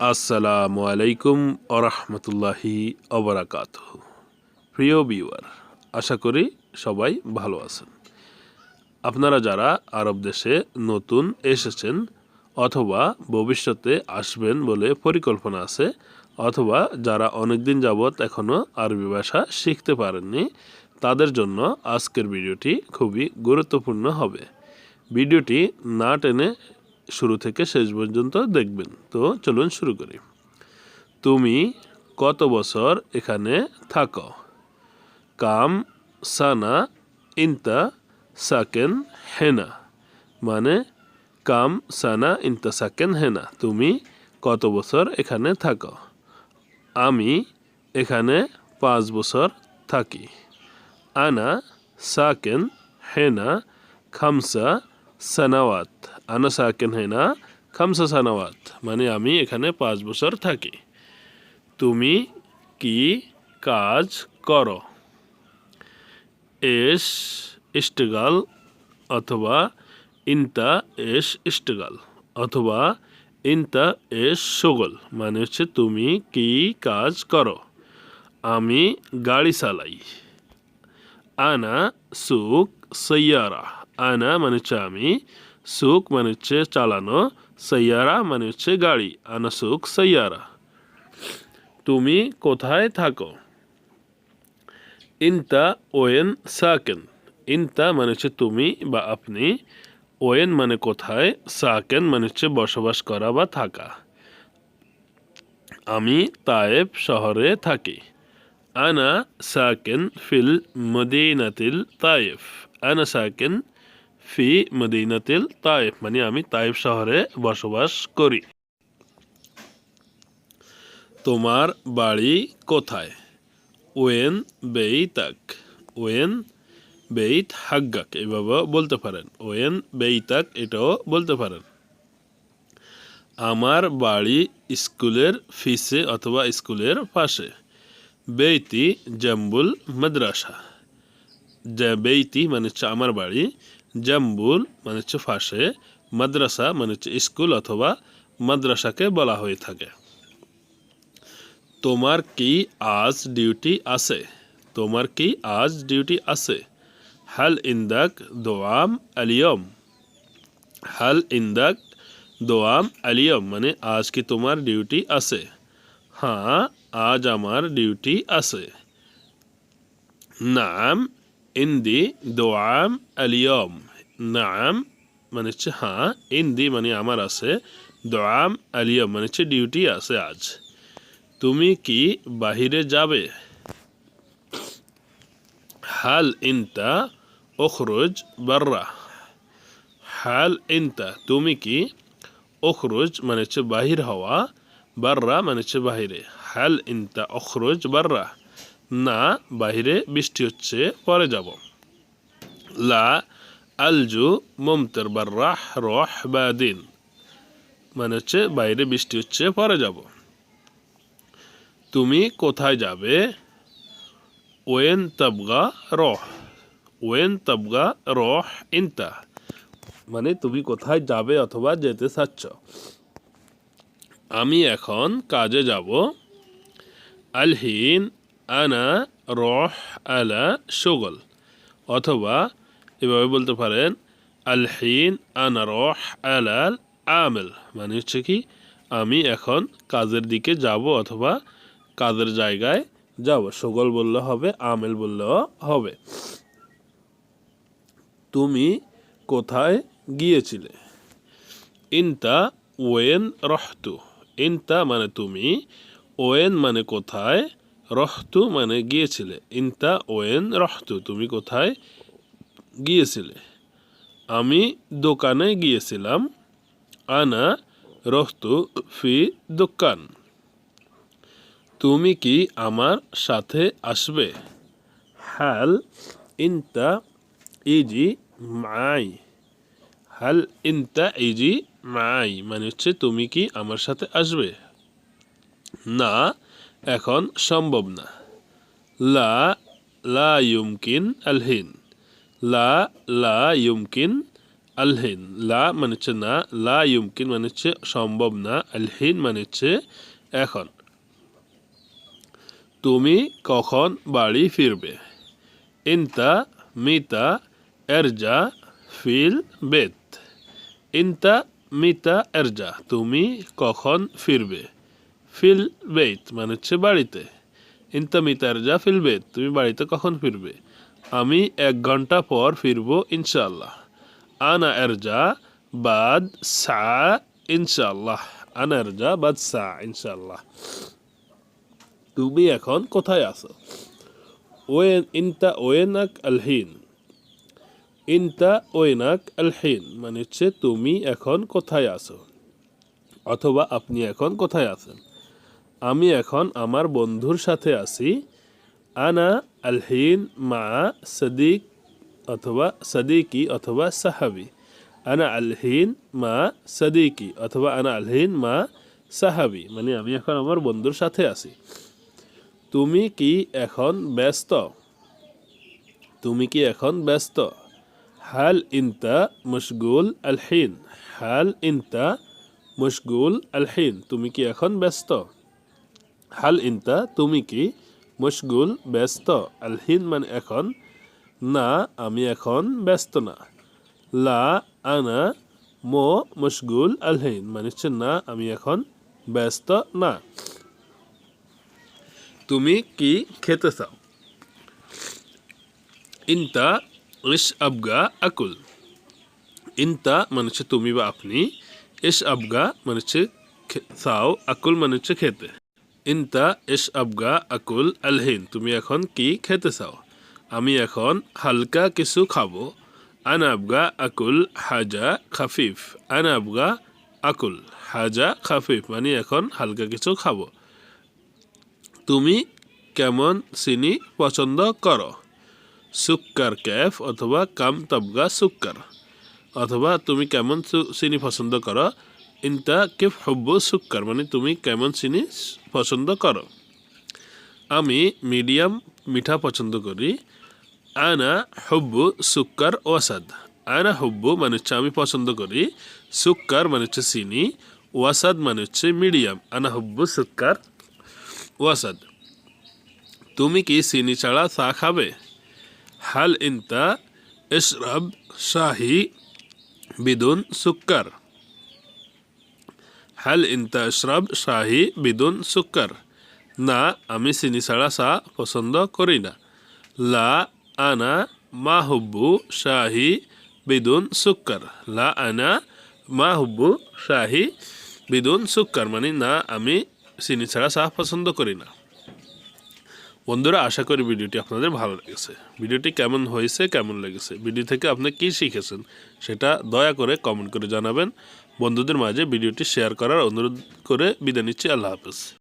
আসসালামু আলাইকুম আরহামতুল্লাহি অবরাকাত প্রিয় বিওয়ার আশা করি সবাই ভালো আছেন। আপনারা যারা আরব দেশে নতুন এসেছেন অথবা ভবিষ্যতে আসবেন বলে পরিকল্পনা আছে, অথবা যারা অনেক দিন যাবৎ এখনও আরবি ভাষা শিখতে পারেননি, তাদের জন্য আজকের ভিডিওটি খুবই গুরুত্বপূর্ণ হবে। ভিডিওটি না টেনে শুরু থেকে শেষ পর্যন্ত দেখবেন। তো চলুন শুরু করি। তুমি কত বছর এখানে থাকো? কাম, সানা, ইন্তা, সাকেন, হেনা। মানে কাম, সানা, ইন্তা, সাকেন, হেনা। তুমি কত বছর এখানে থাকো? আমি এখানে পাঁচ বছর থাকি। আনা, সাকেন, হেনা, খামসা, সানাওয়াত। আনা সাকেন খামসা সানাওয়াত মানে আমি এখানে পাঁচ বছর থাকি। তুমি কি কাজ করো? এস ইস্টগাল অথবা ইনতা এস ইস্টগাল অথবা ইনতা এস সগল। মানে হচ্ছে তুমি কি কাজ করো? আমি গাড়ি চালাই। আনা সুক সৈয়ারা। আনা মানে হচ্ছে আমি সুক মানে হচ্ছে চালানো সৈয়ারা মানে হচ্ছে গাড়ি আনা সুক সৈয়ারা তুমি কোথায় থাকো ইনতা ওয়েন সাকেন ইনতা মানে হচ্ছে তুমি বা আপনি ওয়েন মানে কোথায় সাকেন মানে হচ্ছে বসবাস করা বা থাকা আমি তায়েব শহরে থাকি আনা সাকেন ফিল মদিনাতিল তায়েফ আনা সাকেন ফি মদিনাতিল তায়েফ মানে আমি তায়েফ শহরে বসবাস করি। তোমার বাড়ি কোথায়? ওয়েন বেইতাক, ওয়েন বেইত হাগ্গাক এভাবে বলতে পারেন। ওয়েন বেইতাক, এটাও বলতে পারেন। আমার বাড়ি স্কুলের ফিসে অথবা স্কুলের পাশে, বেইতি জাম্বুল মাদ্রাসা। বেইতি মানে আমার বাড়ি জাম্বুল মানে হচ্ছে ফাঁসে মাদ্রাসা মানে হচ্ছে স্কুল অথবা মাদ্রাসাকে বলা হয়ে থাকে তোমার কি আজ ডিউটি আছে তোমার কি আজ ডিউটি আছে হাল ইন্দাক দোয়াম আলিয়ম হাল ইন্দাক দোয়াম আলিয়ম মানে আজ কি তোমার ডিউটি আছে হ্যাঁ আজ আমার ডিউটি আছে নাম ইন্দি দোয়াম আলিয়ম নাম মানে হচ্ছে হ্যাঁ ইন্দি মানে আমার আছে দোয়াম আলিয়ম মানে হচ্ছে ডিউটি আছে আজ তুমি কি বাহিরে যাবে হাল ইনতা ওখরোজ বার্রা হাল ইনতা তুমি কি ওখরোজ মানে হচ্ছে বাহির হওয়া বার্রা মানে হচ্ছে বাহিরে হাল ইনতা অখরোজ বার্রা না, বাহিরে বৃষ্টি হচ্ছে, পরে যাব। লা আলজু মমতর রাহ রহ বা দিন মানে হচ্ছে বাইরে বৃষ্টি হচ্ছে, পরে যাব। তুমি কোথায় যাবে? ওয়েন তাবগা রহ। ওয়েন তাবগা রহ ইনতা। মানে তুমি কোথায় যাবে অথবা যেতে চাচ্ছ? আমি এখন কাজে যাব। আলহিন আনা রহ আলা সুগল অথবা এভাবে বলতে পারেন আলহিন আনা রহ আলাল আমেল মানে হচ্ছে কি, আমি এখন কাজের দিকে যাব অথবা কাজের জায়গায় যাব। সগল বললে হবে, আমেল বললেও হবে। তুমি কোথায় গিয়েছিলে? ইনতা ওয়েন রহতু, ইনতা মানে তুমি, ওয়েন মানে কোথায়? রহতু মানে গিয়েছিলে। ইনতা ওয়েন রহতু, তুমি কোথায়? গিয়েছিলে। আমি দোকানে গিয়েছিলাম। আনা রহতু ফি দোকান। তুমি কি আমার সাথে আসবে? হাল ইনতা ইজি মাই। হাল ইনতা ইজি মাই মানে হচ্ছে তুমি কি আমার সাথে আসবে? না এখন সম্ভব না। লা লা ইউমকিন আলহিন। লা লা ইউমকিন আলহিন। লা মানে হচ্ছে না, লা ইউমকিন মানে হচ্ছে সম্ভব না, আলহিন মানে হচ্ছে এখন। তুমি কখন বাড়ি ফিরবে? ইনতা মিতা এরজা ফিল বেত। ইনতা মিতা এরজা, তুমি কখন ফিরবে? ফিল বেত মানে হচ্ছে বাড়িতে। ইনতা মিতা এরজা ফিল বেত তুমি বাড়িতে কখন ফিরবে? আমি এক ঘণ্টা পর ফিরবো ইনশাআল্লাহ। আনা এরজা বাদ সা ইনশাআল্লাহ। আনা এরজা বাদ সা ইনশাআল্লাহ। তুমি এখন কোথায় আছো? ওয়েন, ইনতা ওয়েনাক আলহিন ইনতা ওয়েনাক আলহিন মানে হচ্ছে তুমি এখন কোথায় আছো? অথবা আপনি এখন কোথায় আছেন? আমি এখন আমার বন্ধুর সাথে আছি। আনা আলহিন মা সদিক অথবা সদিকি অথবা সাহাবি। আনা আলহিন মা সদিকি অথবা আনা আলহিন মা সাহাবি। মানে আমি এখন আমার বন্ধুর সাথে আছি। তুমি কি এখন ব্যস্ত? তুমি কি এখন ব্যস্ত? হাল ইনতা মশগুল আলহিন। হাল ইনতা মশগুল আলহিন। তুমি কি এখন ব্যস্ত? হাল ইনতা, তুমি কি মশগুল, ব্যস্ত? আলহিন মানে এখন, না, আমি এখন ব্যস্ত না। লা, আনা, মো, মশগুল আলহিন মানে হচ্ছে না, আমি এখন ব্যস্ত না। তুমি কি খেতে চাও? ইনতা ইস আবগা, আকুল। ইনতা মানে হচ্ছে তুমি বা আপনি ইস আবগা মানে হচ্ছে চাও, আকুল মানে হচ্ছে খেতে। ইনতা ইস আবগা আকুল আলহিন, তুমি এখন কি খেতে চাও? আমি এখন হালকা কিছু খাব। আনা আবগা আকুল হাজা খাফিফ। আনা আবগা আকুল হাজা খাফিফ মানে এখন হালকা কিছু খাব। তুমি কেমন চিনি পছন্দ করো? সুক্কার ক্যাফ অথবা কাম তাবগা সুক্কার। অথবা তুমি কেমন চিনি পছন্দ করো? ইনতা কে হব্বু সুক্কার মানে তুমি কেমন চিনি পছন্দ করো। আমি মিডিয়াম মিঠা পছন্দ করি। আনা হব্বু সুক্কার ওয়াসাদ আনা হব্বু মানে হচ্ছে আমি পছন্দ করি। সুক্কার মানে হচ্ছে চিনি ওয়াসাদ মানে হচ্ছে মিডিয়াম। আনা হব্বু সুক্কার ওয়াসাদ তুমি কি চিনি ছাড়া চা খাবে? হাল ইনতা ইশরাব শাহি বিদুন সুক্কার। হাল ইনতা শাহি বিদুন সুক্কার না আমি চিনি ছাড়া চা পছন্দ করি না লা আনা মা হুব্বু শাহি বিদুন সুক্কার লা আনা মা হুব্বু শাহি বিদুন সুক্কার মানে না আমি চিনি ছাড়া চা পছন্দ করি না বন্ধুরা, আশা করি ভিডিওটি আপনাদের ভালো লেগেছে। ভিডিওটি কেমন হয়েছে, কেমন লেগেছে? ভিডিও থেকে আপনি কি শিখেছেন, সেটা দয়া করে কমেন্ট করে জানাবেন। বন্ধুদের মাঝে ভিডিওটি শেয়ার করার অনুরোধ করে বিদায় নিচ্ছি আল্লাহ হাফেজ।